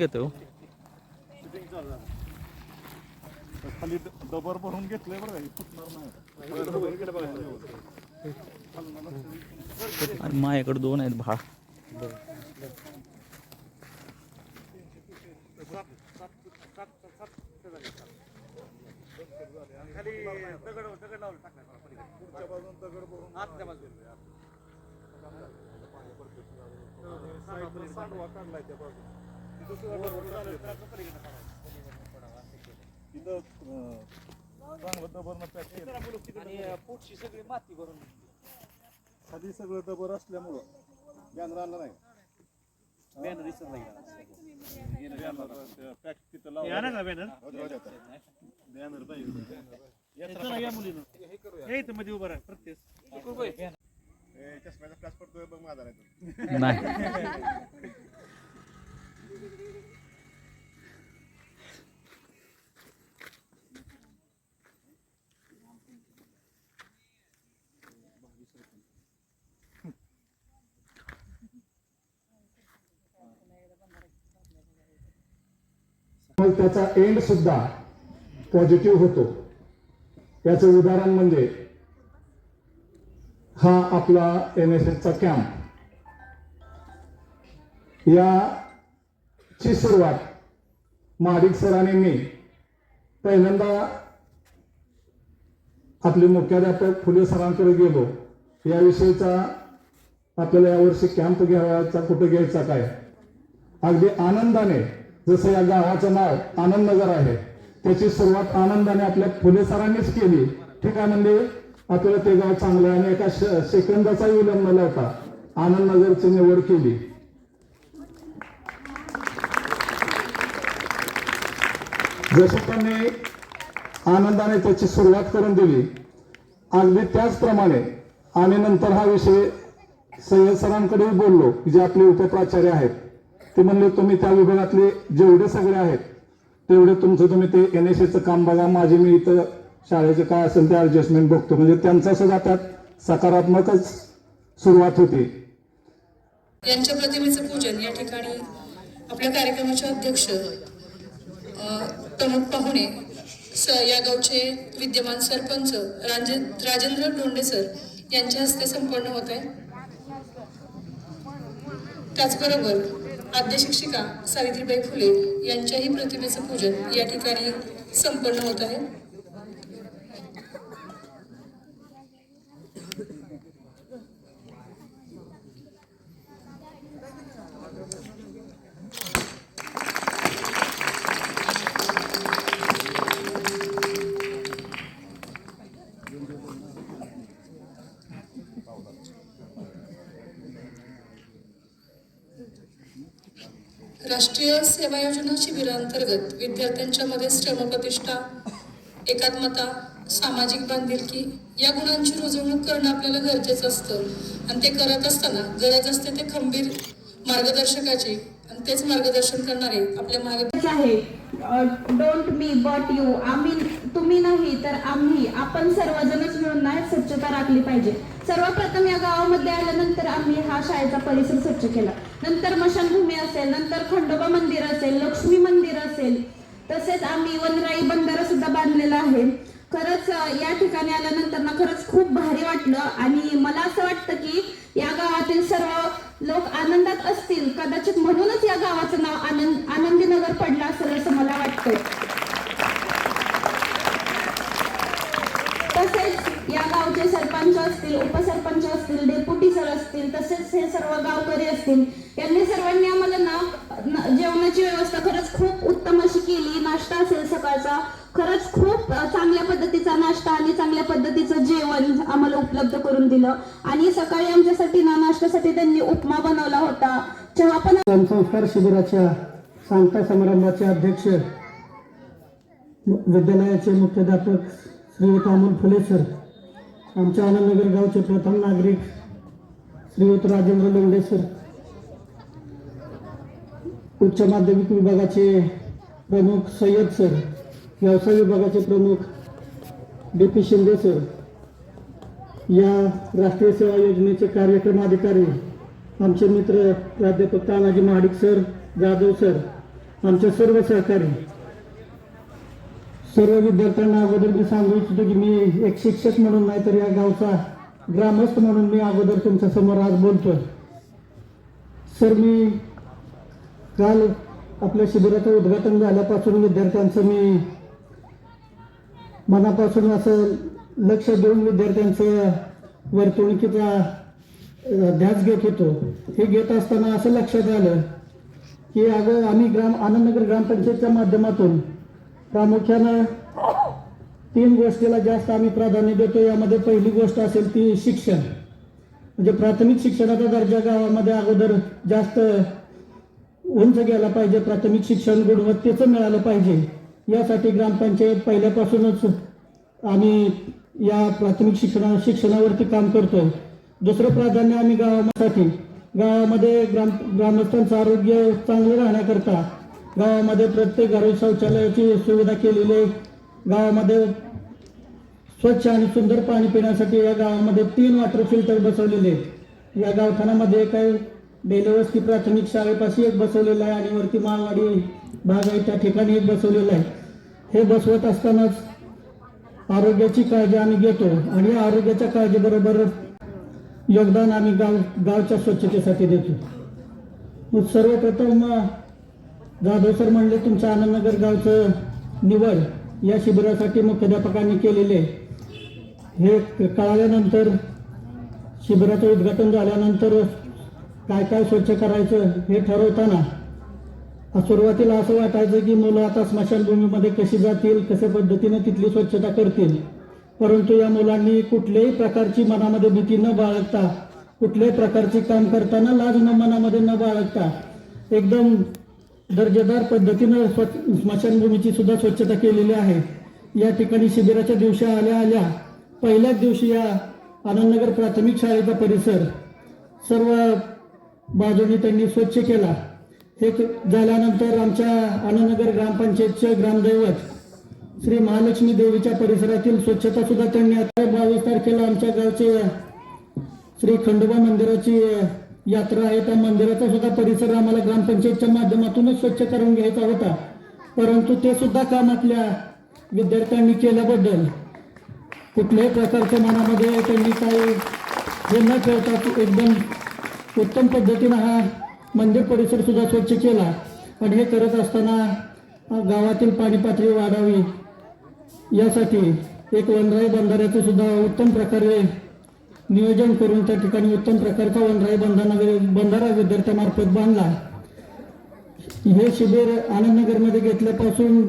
घेतो खाली डबर भरून घेतलंय बरं का, हे फुटणार नाही आणि माझ्याकडे दोन आहेत भाळ पुढच्या बाजून दगड चांगलं डबरनं पॅक केलं आणि पोटची सगळी माती भरून खाली सगळं डबर असल्यामुळं बॅनर आणला नाही. बॅनर दिसत नाही पॅक तिथं लावलं आणा ना बॅनर. बॅनर पाहिजे चला या मुलीनं. हे इथं मध्ये उभं राहा प्रत्येक. ए, चष्म्याचा फ्लॅश पडतोय बघ माझा नाही. मग त्याचा एंड सुद्धा पॉझिटिव्ह होतो. याचं उदाहरण म्हणजे हा आपला एन एस एसचा कॅम्प याची सुरुवात महाडिक सरांनी मी पहिल्यांदा आपले मुख्याध्यापक फुले सरांकडे गेलो. याविषयीचा आपल्याला यावर्षी कॅम्प घ्यावायचा कुठे घ्यायचा काय? अगदी आनंदाने जसं या गावाचं नाव आनंदनगर आहे त्याची सुरुवात आनंदाने आपल्या फुले सरांनीच केली. ठीक आहे म्हणजे आपल्याला ते गाव चांगलं आणि एका श- सेकंदाचा विलंब न लावता आनंदनगरची निवड केली. जशी त्यांनी आनंदाने त्याची सुरुवात करून दिली अगदी त्याचप्रमाणे आणि नंतर हा विषय सय्यद सरांकडे बोललो जे आपले उपप्राचार्य आहेत. ते म्हणले तुम्ही त्या विभागातले जेवढे सगळे आहेत तेवढे तुमचं तुम्ही ते एन एस काम बघा. माझे मी इथं शाळेचे काय असेल ते ॲडजस्टमेंट बघतो. म्हणजे त्यांचा सुद्धा त्यात सकारात्मकच सुरुवात होती. यांच्या प्रतिमेचं पूजन या ठिकाणी आपल्या कार्यक्रमाचे अध्यक्ष प्रमुख पाहुणे स या गावचे विद्यमान सरपंच राजे राजेंद्र डोंडे सर यांच्या हस्ते संपन्न होत आहे. त्याचबरोबर आद्य शिक्षिका सावित्रीबाई फुले यांच्याही प्रतिमेचं पूजन या ठिकाणी संपन्न होत आहे. राष्ट्रीय सेवा योजना शिबिरांतर्गत विद्यार्थ्यांच्या मध्ये श्रमप्रतिष्ठा एकात्मता सामाजिक बांधिलकी या गुणांची रुजवणूक करणं आपल्याला गरजेचं असतं. आणि ते करत असताना गरज असते ते खंबीर मार्गदर्शकाची तेच मार्गदर्शन करणारे आपल्या महाविद्यालय आहे. डोंट मी बट यू आम्ही तुम्ही नाही तर आम्ही. आपण सर्वजणच मिळून नाही स्वच्छता राखली पाहिजे. सर्वप्रथम या गावामध्ये आल्यानंतर आम्ही हा शाळेचा परिसर स्वच्छ केला. नंतर मशानभूमी असेल नंतर खंडोबा मंदिर असेल लक्ष्मी मंदिर असेल. तसेच आम्ही वनराई बंधारा सुद्धा बांधलेला आहे. खरंच या ठिकाणी आल्यानंतर ना खरंच खूप भारी वाटलं. आणि मला असं वाटतं की या गावातील सर्व लोक आनंदात असतील कदाचित म्हणूनच या गावाचं नाव आनंद आनंदीनगर पडलं असेल असं मला वाटतं तसेच या गावचे सरपंच असतील उपसरपंच असतील डेप्युटी सर असतील तसेच हे सर्व गावकरी असतील यांनी सर्वांनी आम्हाला ना जेवणाची व्यवस्था खरंच खूप उत्तम अशी केली. नाश्ता असेल सकाळचा खरंच खूप चांगल्या पद्धतीचा नाश्ता आणि चांगल्या पद्धतीचं जेवण आम्हाला उपलब्ध करून दिलं. आणि सकाळी आमच्यासाठी ना नाश्त्यासाठी त्यांनी उपमा बनवला होता. चहा पण संस्कार शिबिराच्या सांगता समारंभाचे अध्यक्ष विद्यालयाचे मुख्याध्यापक श्रीयुत अमोल फुले सर आमच्या आनंदनगर गावचे प्रथम नागरिक श्रीयुत राजेंद्र लोंढे सर उच्च माध्यमिक विभागाचे प्रमुख सय्यद सर व्यवसाय विभागाचे प्रमुख डी पी शिंदे सर या राष्ट्रीय सेवा योजनेचे कार्यक्रम अधिकारी आमचे मित्र प्राध्यापक तानाजी महाडिक सर जाधव सर आमचे सर्व सहकारी. सर्व विद्यार्थ्यांना अगोदर मी सांगू इच्छितो की मी एक शिक्षक म्हणून नाही तर या गावचा ग्रामस्थ म्हणून मी अगोदर तुमच्यासमोर आज बोलतोय. सर मी काल आपल्या शिबिराचं उद्घाटन झाल्यापासून विद्यार्थ्यांचं मी मनापासून असं लक्ष देऊन विद्यार्थ्यांचं वर्तणुकीचा ध्यास घेत होतो. हे घेत असताना असं लक्षात आलं की अगं आम्ही ग्राम आनंदनगर ग्रामपंचायतच्या माध्यमातून प्रामुख्यानं तीन गोष्टीला जास्त आम्ही प्राधान्य देतो यामध्ये पहिली गोष्ट असेल ती शिक्षण. म्हणजे प्राथमिक शिक्षणाचा दर्जा गावामध्ये अगोदर जास्त उंच गेला पाहिजे. प्राथमिक शिक्षण गुणवत्तेचं मिळालं पाहिजे. यासाठी ग्रामपंचायत पहिल्यापासूनच आम्ही या प्राथमिक शिक्षणा शिक्षणावरती काम करतोय. दुसरं प्राधान्य आम्ही गावासाठी गावामध्ये ग्राम ग्रामस्थांचं आरोग्य चांगलं राहण्याकरता गावामध्ये प्रत्येक घरी शौचालयाची सुविधा केलेली आहे. गावामध्ये स्वच्छ आणि सुंदर पाणी पिण्यासाठी या गावामध्ये तीन वॉटर फिल्टर बसवलेले आहेत. या गावखानामध्ये काही बेलवस्ती प्राथमिक शाळेपाशी एक बसवलेलं आहे आणि वरती मालवाडी भाग आहे. त्या ठिकाणी एक बसवलेलं आहे. हे बसवत असतानाच आरोग्याची काळजी आम्ही घेतो आणि या आरोग्याच्या काळजीबरोबर योगदान आम्ही गाव गावच्या स्वच्छतेसाठी देतो मग सर्वप्रथम जाधव सर म्हणले तुमचं आनंदनगर गावचं निवड या शिबिरासाठी मुख्याध्यापकांनी केलेले आहे. हे कळाल्यानंतर शिबिराचं उद्घाटन झाल्यानंतर काय काय स्वच्छ करायचं हे ठरवताना सुरुवातीला असं वाटायचं की मुलं आता स्मशानभूमीमध्ये कशी जातील कशा पद्धतीने तिथली स्वच्छता करतील? परंतु या मुलांनी कुठल्याही प्रकारची मनामध्ये भीती न बाळगता कुठल्याही प्रकारचे काम करताना लाज न मनामध्ये न बाळगता एकदम दर्जेदार पद्धतीनं स्वच्छ स्मशानभूमीची सुद्धा स्वच्छता केलेली आहे. या ठिकाणी शिबिराच्या दिवशी आल्या आल्या. पहिल्याच दिवशी या आनंदनगर प्राथमिक शाळेचा परिसर सर्व बाजूनी त्यांनी स्वच्छ केला. हे झाल्यानंतर आमच्या आनंदनगर ग्रामपंचायतचे ग्रामदैवत श्री महालक्ष्मी देवीच्या परिसरातील स्वच्छता सुद्धा त्यांनी आता बावीस तारखेला आमच्या गावचे श्री खंडोबा मंदिराची यात्रा आहे. त्या मंदिराचा सुद्धा परिसर आम्हाला ग्रामपंचायतच्या माध्यमातूनच स्वच्छ करून घ्यायचा होता. परंतु ते सुद्धा काम आपल्या विद्यार्थ्यांनी केल्याबद्दल कुठल्याही प्रकारच्या मनामध्ये त्यांनी काही हे न ठेवता एकदम उत्तम पद्धतीनं हा मंदिर परिसर सुद्धा स्वच्छ केला. पण हे करत असताना गावातील पाणी पातळी वाढावी. यासाठी एक वनराई बंधाऱ्याचं सुद्धा उत्तम प्रकारे नियोजन करून त्या ठिकाणी उत्तम प्रकारचा वनराई बंधारा बंधारा विद्यार्थ्यामार्फत बांधला. हे शिबिर आनंदनगरमध्ये घेतल्यापासून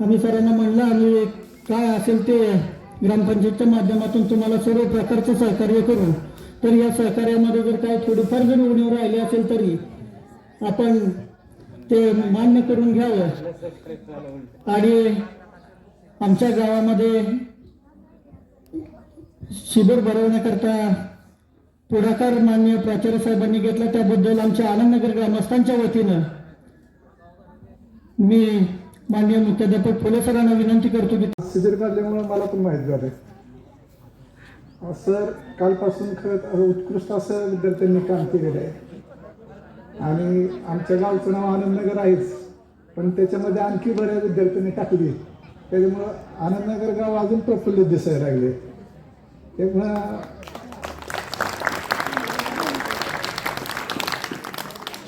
आम्ही सरांना म्हणलं आम्ही काय असेल ते ग्रामपंचायतच्या माध्यमातून तुम्हाला सर्व प्रकारचं सहकार्य करू. तर या सहकार्यामध्ये जर काही थोडीफार जरी उणीव राहिली असेल तरी आपण ते मान्य करून घ्यावं. आणि आमच्या गावामध्ये शिबिर भरवण्याकरता पुढाकार मान्य प्राचार्य साहेबांनी घेतला. त्याबद्दल आमच्या आनंदनगर ग्रामस्थांच्या वतीनं मी मान्य मुख्याध्यापक फुले सरांना विनंती करतो की शिबिर काढल्यामुळे मला पण माहीत झालं सर कालपासून खरंच उत्कृष्ट असं विद्यार्थ्यांनी काम केलेलं आहे. आणि आमच्या गावचं नाव आनंदनगर आहेच पण त्याच्यामध्ये आणखी बऱ्याच विद्यार्थ्यांनी टाकली त्याच्यामुळं आनंदनगर गाव अजून प्रफुल्लित दिसायला लागले. त्यामुळं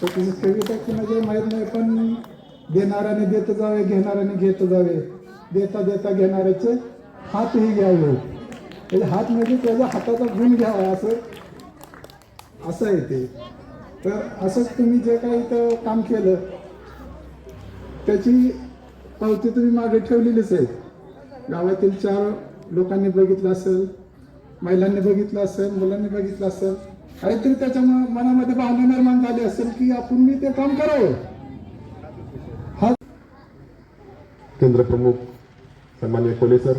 तुम्ही कविता कुणाच्या माहीत नाही पण देणाऱ्याने देत जावे घेणाऱ्याने घेत जावे. देता देता घेणाऱ्याचे हातही घ्यावे. म्हणजे हात म्हणजे त्याचा हाताचा गुण घ्यावा असं असं आहे ते. तर असंच तुम्ही जे काही इथं काम केलं त्याची पावती तुम्ही मागे ठेवलेलीच आहे. गावातील चार लोकांनी बघितलं असेल महिलांनी बघितलं असेल मुलांनी बघितलं असेल काहीतरी त्याच्या मनामध्ये भावना निर्माण झाली असेल की आपण मी ते काम करावं. हा केंद्र प्रमुख सन्मान्य कोले सर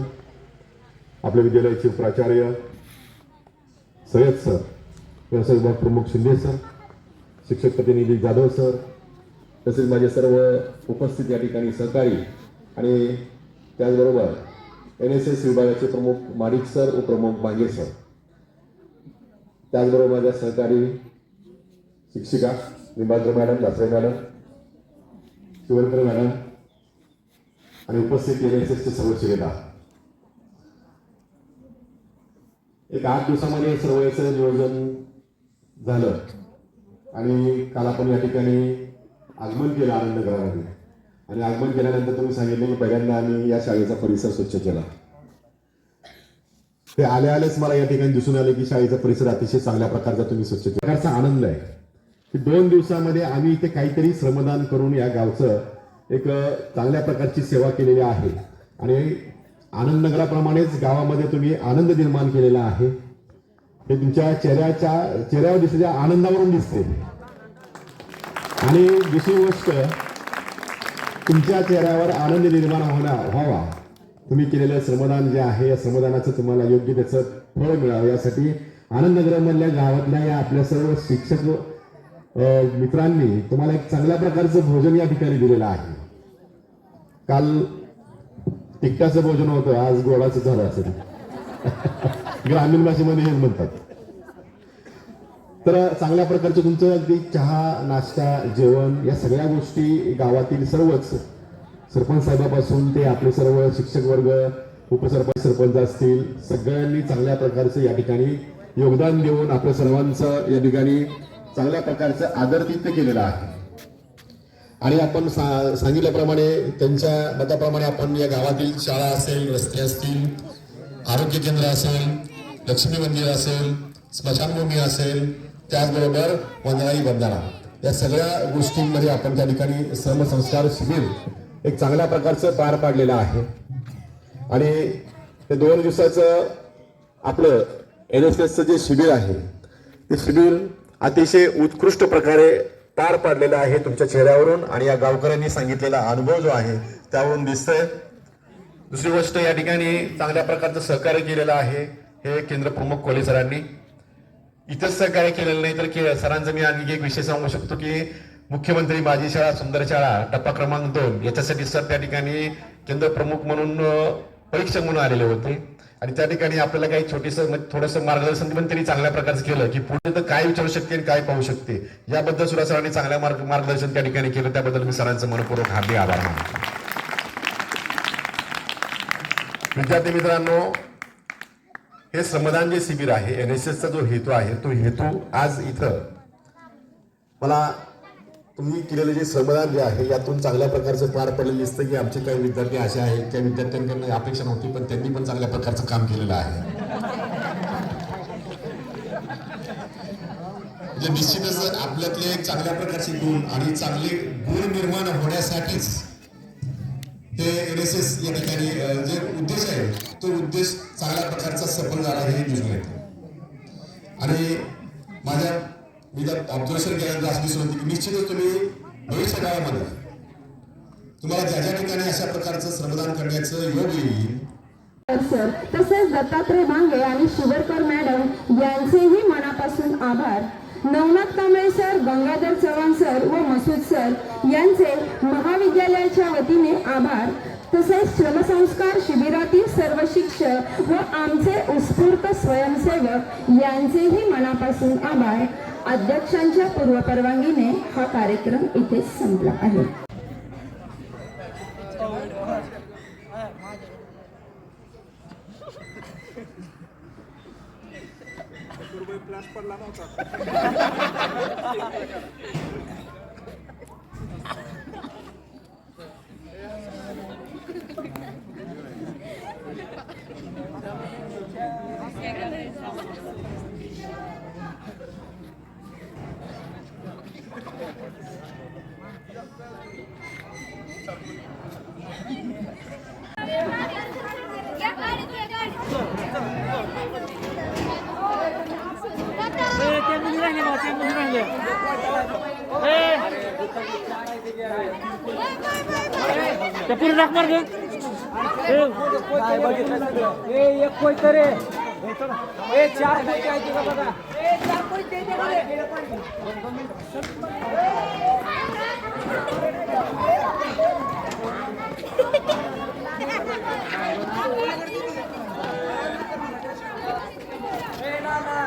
आपल्या विद्यालयाचे प्राचार्य सय्यद सर व्यवसाय विभाग प्रमुख शिंदे सर शिक्षक प्रतिनिधी जाधव सर तसेच माझे सर्व उपस्थित या ठिकाणी सहकारी आणि त्याचबरोबर एन एस एस विभागाचे प्रमुख माडिक सर उपप्रमुख बांगे सर. त्याचबरोबर माझ्या सहकारी शिक्षिका Nimbadre madam Dasare madam Shivarkar madam आणि उपस्थित एन एस एसचे सर्व शिलेदार एक आठ दिवसामध्ये सर्व नियोजन झालं. आणि काल आपण या ठिकाणी आगमन केलं आनंदगरामध्ये आणि आगमन केल्यानंतर तुम्ही सांगितले की पहिल्यांदा आम्ही या शाळेचा परिसर स्वच्छ केला. ते आले आलेच मला या ठिकाणी दिसून आले की शाळेचा परिसर अतिशय चांगल्या प्रकारचा तुम्ही स्वच्छ केला. प्रकारचा आनंद आहे. की दोन दिवसामध्ये आम्ही इथे काहीतरी श्रमदान करून या गावचं एक चांगल्या प्रकारची सेवा केलेली आहे. आणि आनंदनगराप्रमाणेच गावामध्ये तुम्ही आनंद निर्माण केलेला आहे. हे तुमच्या चेहऱ्याच्या चेहऱ्यावर दिसलेल्या आनंदावरून दिसते. आणि दुसरी गोष्ट तुमच्या चेहऱ्यावर आनंद निर्माण होणार व्हावा. तुम्ही केलेलं श्रमदान जे आहे या श्रमदानाचं तुम्हाला योग्य त्याचं फळ मिळावं. यासाठी आनंदनगरमधल्या गावातल्या या आपल्या सर्व शिक्षक मित्रांनी तुम्हाला एक चांगल्या प्रकारचं भोजन या ठिकाणी दिलेलं आहे. काल टिक्काचं भोजन होतं आज गोडाचं झालं असेल. ग्रामीण भाषेमध्ये हेच म्हणतात. तर चांगल्या प्रकारचं तुमचं अगदी चहा नाश्ता जेवण या सगळ्या गोष्टी गावातील सर्वच सरपंच साहेबापासून ते आपले सर्व शिक्षक वर्ग उपसरपंच सरपंच असतील सगळ्यांनी चांगल्या प्रकारचं या ठिकाणी योगदान देऊन आपल्या सर्वांचं या ठिकाणी चांगल्या प्रकारचं आदरातिथ्य केलेलं आहे. आणि आपण सा- सांगितल्याप्रमाणे त्यांच्या मताप्रमाणे आपण या गावातील शाळा असेल रस्ते असतील आरोग्य केंद्र असेल लक्ष्मी मंदिर असेल स्मशानभूमी असेल त्याचबरोबर वंदनाई वंदना. या सगळ्या गोष्टींमध्ये आपण त्या ठिकाणी श्रमसंस्कार शिबिर एक चांगल्या प्रकारचं पार पाडलेलं आहे. आणि ते दोन दिवसाचं आपलं एन एस एसचं जे शिबिर आहे ते शिबिर अतिशय उत्कृष्ट प्रकारे पार पाडलेला आहे तुमच्या चेहऱ्यावरून आणि या गावकऱ्यांनी सांगितलेला अनुभव जो आहे त्यावरून दिसतंय. दुसरी गोष्ट या ठिकाणी चांगल्या प्रकारचं सहकार्य केलेलं आहे हे केंद्र प्रमुख कोले सरांनी. इथंच सहकार्य केलेलं नाही तर के सरांचं मी आणखी एक विषय सांगू शकतो की मुख्यमंत्री माझी शाळा सुंदर शाळा टप्पा क्रमांक दोन याच्यासाठी सर त्या ठिकाणी केंद्र प्रमुख म्हणून परीक्षक म्हणून आलेले होते. आणि त्या ठिकाणी आपल्याला काही छोटीस थोडंसं मार्गदर्शन पण त्यांनी चांगल्या प्रकारचं केलं की पुढे तर काय विचारू शकते आणि काय पाहू शकते. याबद्दल सुद्धा सरांनी चांगल्या मार्ग मार्गदर्शन त्या ठिकाणी केलं. त्याबद्दल मी सरांचं मनपूर्वक हार्दिक आभार मानतो. विद्यार्थी मित्रांनो हे श्रमदान जे शिबिर आहे एन एस एसचा जो हेतू आहे तो हेतू आज इथं मला तुम्ही केलेलं जे श्रमदान जे आहे यातून चांगल्या प्रकारचं पार पडलेलं दिसतं की आमचे काही विद्यार्थी असे आहेत त्या विद्यार्थ्यांकडनं अपेक्षा नव्हती पण त्यांनी पण चांगल्या प्रकारचं काम केलेलं आहे. म्हणजे निश्चितच आपल्यातले एक चांगल्या प्रकारचे गुण आणि चांगले गुण निर्माण होण्यासाठीच हे एन एस एस या ठिकाणी जे उद्देश आहे तो उद्देश चांगल्या प्रकारचा सफल झाला हे दिसून येतं आणि माझ्या मी त्यात ऑब्झर्वेशन केल्यानंतर असं दिसून येते की निश्चितच तुम्ही भविष्य काळामध्ये तुम्हाला ज्या ज्या ठिकाणी अशा प्रकारचं श्रमदान करण्याचं योग येईल. सर तसेच दत्तात्रय भांगे आणि शिवरकर मॅडम यांचेही मनापासून आभार. नवनाथ कांबळे सर गंगाधर चव्हाण सर व मसूद सर यांचे महाविद्यालयाच्या वतीने आभार. तसेच श्रमसंस्कार शिबिरातील सर्व शिक्षक व आमचे उत्स्फूर्त स्वयंसेवक यांचेही मनापासून आभार. अध्यक्षांच्या पूर्वपरवानगीने हा कार्यक्रम इथे संपला आहे ए, पुरे टाक मार दे ए एक कोई करे ए चार कोई काय देगा बघा ए चार कोई दे दे ए ना ना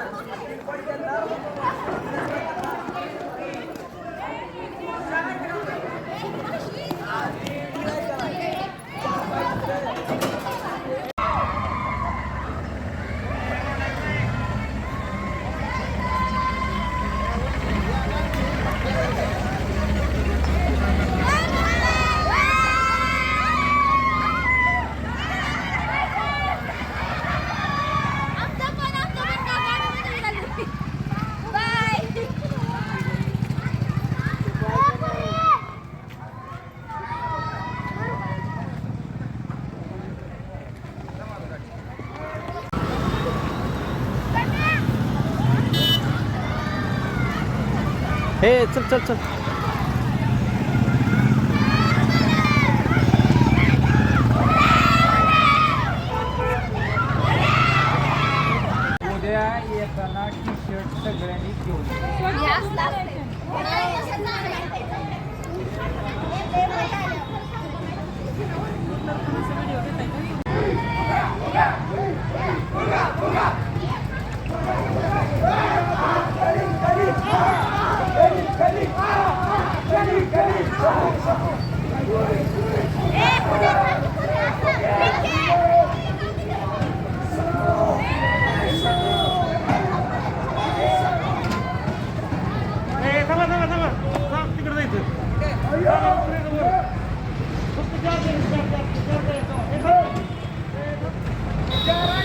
哎，这这这。Caralho!